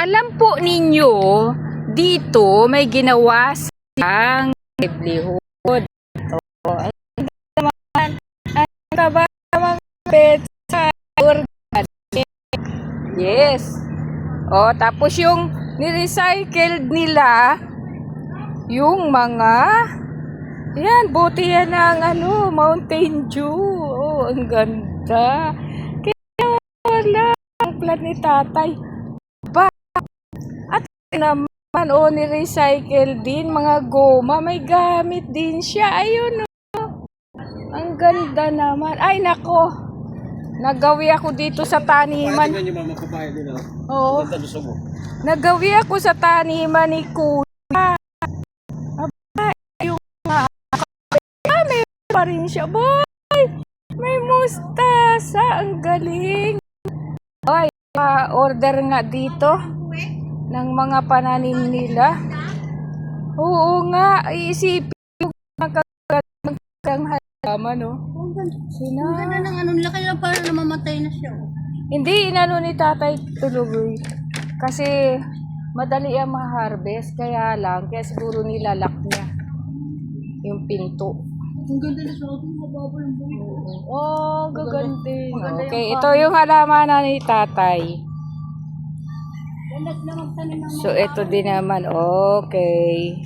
Alam po ninyo, dito may ginawa silang livelihood. Ito. Ang ang kabawang petsa. Yes. O, tapos yung nirecycled nila, yung mga, yan, buti yan ng ano, Mountain Dew. Oh, ang ganda. Kaya wala ang plan ni tatay. Naman, oh, ni-recycle din, mga goma. May gamit din siya. Ayun, oh. Ang ganda naman. Ay, nako. Nagawi ako dito sa taniman. Tingnan niyo mama papaya din oh. Oo. Nagawi ako sa taniman ni Kuya. Aba, yung mga ah, may pa rin siya. Boy! May mustasa. Ang galing. Ay, order nga dito ng mga pananim nila. Oo nga, iisipin yung magagandang halaman, no? Sina? Ang ganda ng ano nila, kaya parang namamatay na siya. oh. Hindi, inano ni tatay tuloy. Kasi madali ang ma-harvest. Kaya lang, kaya siguro nilalak niya yung pinto. Ang ganda na siya, ang mababa yung buhay. Oh, gaganting. Maganda yung Okay, ito yung halaman na ni tatay. So, ito din naman. Okay.